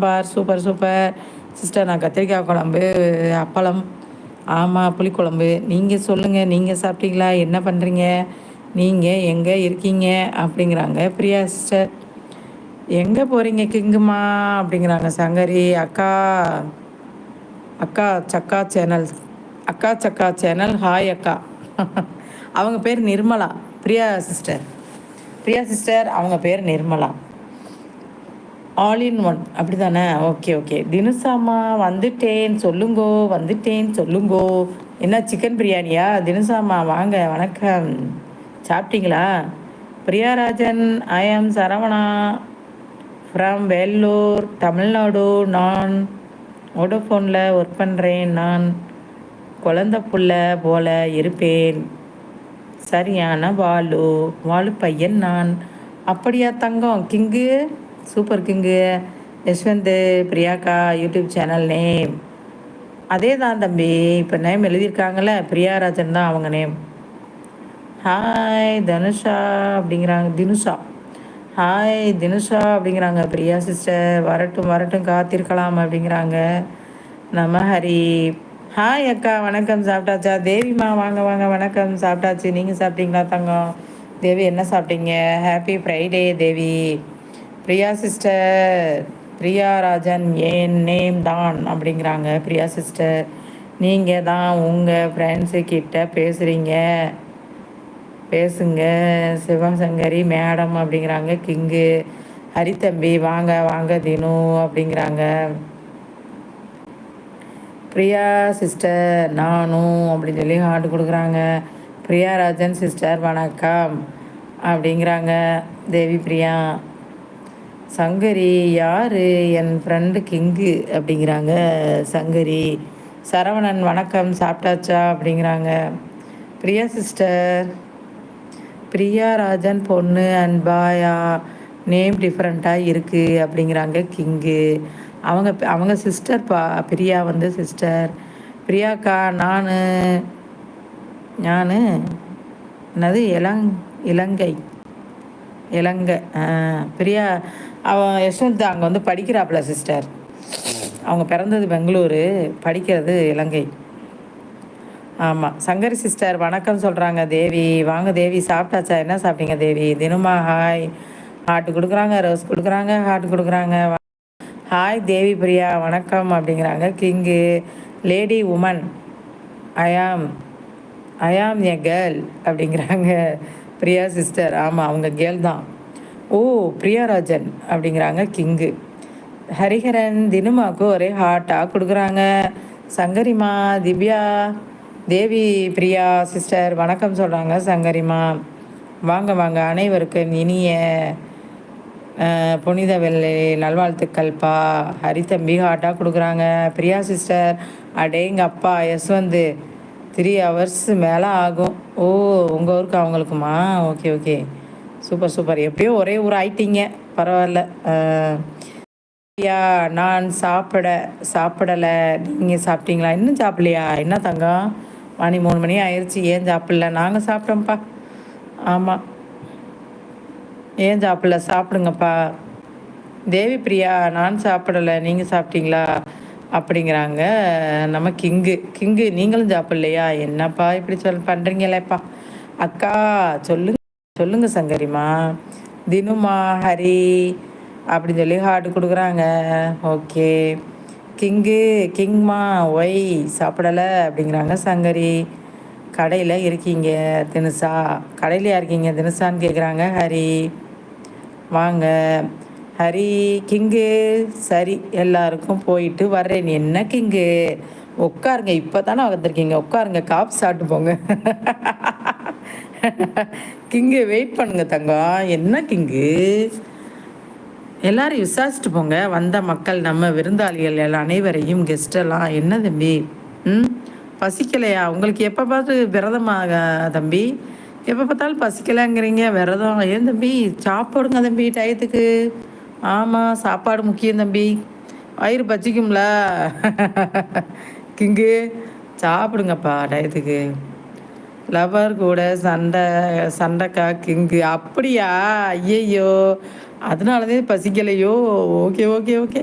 Sambar super super. Sister நான் கத்திரிக்காய் குழம்பு அப்பளம் ஆமாம் புளிக்குழம்பு. நீங்கள் சொல்லுங்கள் நீங்கள் சாப்பிட்டீங்களா? என்ன பண்ணுறீங்க நீங்கள் எங்கே இருக்கீங்க? அப்படிங்கிறாங்க. பிரியா சிஸ்டர் எங்கே போகிறீங்க கிங்குமா? அப்படிங்கிறாங்க. சங்கரி அக்கா அக்கா சக்கா சேனல் அக்கா சக்கா சேனல் ஹாய் அக்கா. அவங்க பேர் நிர்மலா. பிரியா சிஸ்டர் பிரியா சிஸ்டர் அவங்க பேர் நிர்மலா. ஆல் இன் ஒன் அப்படி தானே ஓகே ஓகே தினுசாமா வந்துட்டேன் சொல்லுங்கோ வந்துட்டேன் சொல்லுங்கோ. என்ன சிக்கன் பிரியாணியா? தினுசாமா வாங்க வணக்கம். சாப்பிட்டீங்களா? பிரியாராஜன் ஐ ஆம் சரவணா. ஃப்ரம் வேலூர் தமிழ்நாடு நான் ஓடோஃபோனில் ஒர்க் பண்ணுறேன் நான் குழந்த புள்ள போல இருப்பேன். சரியான வாலு வாலு பையன் நான். அப்படியா தங்கம் கிங்கு? சூப்பர் கிங்கு யஷ்வந்த் பிரியாக்கா யூடியூப் சேனல் நேம். அதே தான் தம்பி இப்போ நேம் எழுதியிருக்காங்கல்ல பிரியாராஜன் தான் அவங்க நேம். ஹாய் தனுஷா அப்படிங்கிறாங்க தினுஷா. ஹாய் தினுஷா அப்படிங்கிறாங்க பிரியா சிஸ்டர் வரட்டும் வரட்டும் காத்திருக்கலாம் அப்படிங்கிறாங்க. நம்ம ஹரி. ஹாய் அக்கா வணக்கம் சாப்பிட்டாச்சா? தேவிமா வாங்க வாங்க வணக்கம் சாப்பிட்டாச்சு. நீங்கள் சாப்பிட்டீங்களா தங்கம்? தேவி என்ன சாப்பிட்டீங்க? Happy Friday Devi. Priya sister Priya Rajan ஏன் நேம் தான் அப்படிங்கிறாங்க. பிரியா சிஸ்டர் நீங்கள் தான் உங்கள் ஃப்ரெண்ட்ஸு கிட்ட பேசுகிறீங்க பேசுங்க. சிவசங்கரி மேடம் அப்படிங்கிறாங்க. கிங்கு ஹரித்தம்பி வாங்க வாங்க தினு அப்படிங்கிறாங்க. பிரியா சிஸ்டர் நானும் அப்படின்னு சொல்லி ஹார்ட் கொடுக்குறாங்க. பிரியா ராஜன் சிஸ்டர் வணக்கம் அப்படிங்கிறாங்க. தேவி பிரியா சங்கரி யார்? என் ஃப்ரெண்டு கிங்கு அப்படிங்கிறாங்க சங்கரி. சரவணன் வணக்கம் சாப்பிட்டாச்சா? அப்படிங்கிறாங்க. பிரியா சிஸ்டர் பிரியா ராஜன் பொண்ணு அண்ட் பாயா நேம் டிஃப்ரெண்ட்டாக இருக்குது அப்படிங்கிறாங்க கிங்கு. அவங்க அவங்க சிஸ்டர் பா பிரியா வந்து சிஸ்டர் பிரியாக்கா நான். நான்? என்னது? இளங் இலங்கை. இலங்கை. பிரியா அவன் யஷ்வந்த் அங்கே வந்து படிக்கிறாப்புல சிஸ்டர் அவங்க பிறந்தது பெங்களூரு படிக்கிறது இலங்கை. ஆமாம் சங்கரி சிஸ்டர் வணக்கம் சொல்கிறாங்க தேவி. வாங்க தேவி சாப்பிட்டாச்சா? என்ன சாப்பிட்டீங்க தேவி? தினமா ஹாய் ஹார்ட் கொடுக்குறாங்க ரோஸ் கொடுக்குறாங்க ஹார்ட் கொடுக்குறாங்க. ஹாய் தேவி பிரியா. வணக்கம் அப்படிங்கிறாங்க. King lady woman I'm I'm a girl அப்படிங்கிறாங்க. பிரியா சிஸ்டர் ஆமாம் அவங்க கேர்ள் தான். ஓ பிரியாராஜன் அப்படிங்கிறாங்க கிங்கு. ஹரிஹரன் தினமாக்கு ஒரே ஹார்ட்டாக கொடுக்குறாங்க. சங்கரிமா திவ்யா தேவி பிரியா சிஸ்டர் வணக்கம் சொல்கிறாங்க சங்கரிமா. வாங்க வாங்க அனைவருக்கும் இனிய புனித வெள்ளை நல்வாழ்த்துக்கள்ப்பா ஹரித்தம்பி ஹார்ட்டாக கொடுக்குறாங்க. பிரியா சிஸ்டர் அடேங்க அப்பா யஸ்வந்த் த்ரீ ஹவர்ஸ் மேலே ஆகும். ஓ உங்கள் ஊருக்கு அவங்களுக்குமா? Okay okay. Super super. எப்படியோ ஒரே ஊர் ஆயிட்டீங்க. பரவாயில்ல. ஐயா நான் சாப்பிட சாப்பிடலை. நீங்கள் சாப்பிட்டீங்களா? இன்னும் சாப்பிடலையா? என்ன தங்கம்? மணி மூணு மணி ஆயிடுச்சு ஏன் சாப்பிடல? நாங்கள் சாப்பிட்டோம்ப்பா. ஆமாம் ஏன் சாப்பிடல? சாப்பிடுங்கப்பா. தேவி பிரியா நான் சாப்பிடலை. நீங்கள் சாப்பிட்டீங்களா? அப்படிங்கிறாங்க. நம்ம கிங்கு. கிங்கு நீங்களும் சாப்பிட்லையா? என்னப்பா இப்படி சொல் பண்ணுறீங்களேப்பா அக்கா சொல்லுங்க. சொல்லுங்க சங்கரிமா. தினுமா ஹரி அப்படி சொல்லி ஹார்ட் கொடுக்குறாங்க. ஓகே கிங்கு கிங்மா ஒய் சாப்பிடலை அப்படிங்கிறாங்க சங்கரி. கடையில் இருக்கீங்க தினுசா. கடையிலையா இருக்கீங்க தினுசான்னு கேட்குறாங்க ஹரி. வாங்க. ஹரி கிங்கு சரி எல்லாருக்கும் போயிட்டு வர்றேன். என்ன கிங்கு? உட்காருங்க இப்போ தானே வந்திருக்கீங்க. உட்காருங்க காப்பு சாப்பிட்டு போங்க. கிங்கு வெயிட் பண்ணுங்க தங்கம் என்ன கிங்கு? எல்லாரும் விசாரிச்சுட்டு போங்க. வந்த மக்கள் நம்ம விருந்தாளிகள் எல்லாம் அனைவரையும் கெஸ்டெல்லாம் என்ன தம்பி? ம்? பசிக்கலையா? உங்களுக்கு எப்போ பார்த்து விரதமாக தம்பி? எப்போ பார்த்தாலும் பசிக்கலைங்கிறீங்க விரதம். ஏன் தம்பி? சாப்பிடுங்க தம்பி டயத்துக்கு. ஆமாம் சாப்பாடு முக்கியம் தம்பி. வயிறு பச்சிக்கும்ல கிங்கு சாப்பிடுங்கப்பா டயத்துக்கு லவர் கூட சண்டை சண்டைக்கா கிங்கு அப்படியா? ஐயையோ. அதனாலதே பசிக்கலையோ. Okay okay okay.